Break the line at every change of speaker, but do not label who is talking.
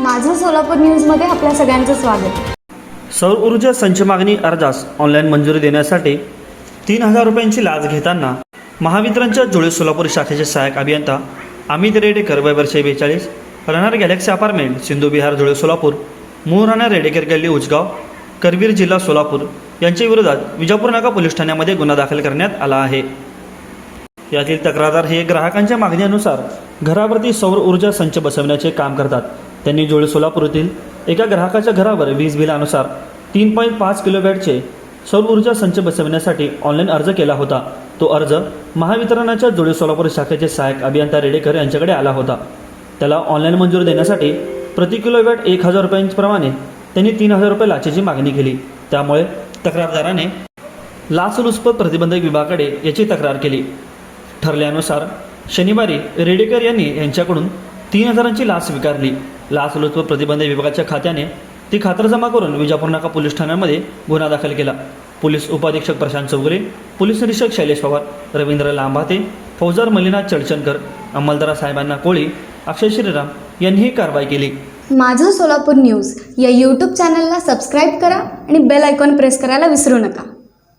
माझं सोलापूर न्यूजमध्ये आपल्या सगळ्यांचं स्वागत.
सौर ऊर्जा संच मागणी अर्जास ऑनलाईन मंजुरी देण्यासाठी तीन हजार रुपयांची लाच घेताना महावितरणच्या जुळे सोलापूर शाखेचे सहाय्यक अभियंता अमित रेडेकर वय वर्षे बेचाळीस राहणार गॅलेक्सी अपार्टमेंट सिंधू बिहार जुळे सोलापूर मूळ राहणार रेडेकर गल्ली उचगाव करवीर जिल्हा सोलापूर यांच्या विरोधात विजापूर नाका पोलीस ठाण्यामध्ये गुन्हा दाखल करण्यात आला आहे. यातील तक्रारदार हे ग्राहकांच्या मागणीनुसार घरावरती सौर ऊर्जा संच बसवण्याचे काम करतात. त्यांनी जुळे सोलापूर येथील एका ग्राहकाच्या घरावर वीज बिलानुसार तीन पॉईंट पाच किलोवॅटचे सौर ऊर्जा संच बसवण्यासाठी ऑनलाईन अर्ज केला होता. तो अर्ज महावितरणाच्या जुळे सोलापूर शाखेचे सहाय्यक अभियंता रेडेकर यांच्याकडे आला होता. त्याला ऑनलाईन मंजुरी देण्यासाठी प्रति किलोवॅट एक हजार रुपयांप्रमाणे त्यांनी तीन हजार रुपये लाचेची मागणी केली. त्यामुळे तक्रारदाराने लाचलुचपत प्रतिबंधक विभागाकडे याची तक्रार केली. ठरल्यानुसार शनिवारी रेडेकर यांनी यांच्याकडून तीन हजारांची लाच स्वीकारली. लाचलुचपत प्रतिबंध विभागाच्या खात्याने ती खातरजमा करून विजापूर नाका पोलीस ठाण्यामध्ये गुन्हा दाखल केला. पोलीस उपाधीक्षक प्रशांत चौगुले पोलीस निरीक्षक शैलेश पवार रवींद्र लांभाते फौजदार मल्लीनाथ चडचणकर अंमलदार साहेबांना कोळी अक्षय श्रीराम यांनी ही कारवाई केली.
माझं सोलापूर न्यूज या यूट्यूब चॅनलला सबस्क्राईब करा आणि बेल आयकॉन प्रेस करायला विसरू नका.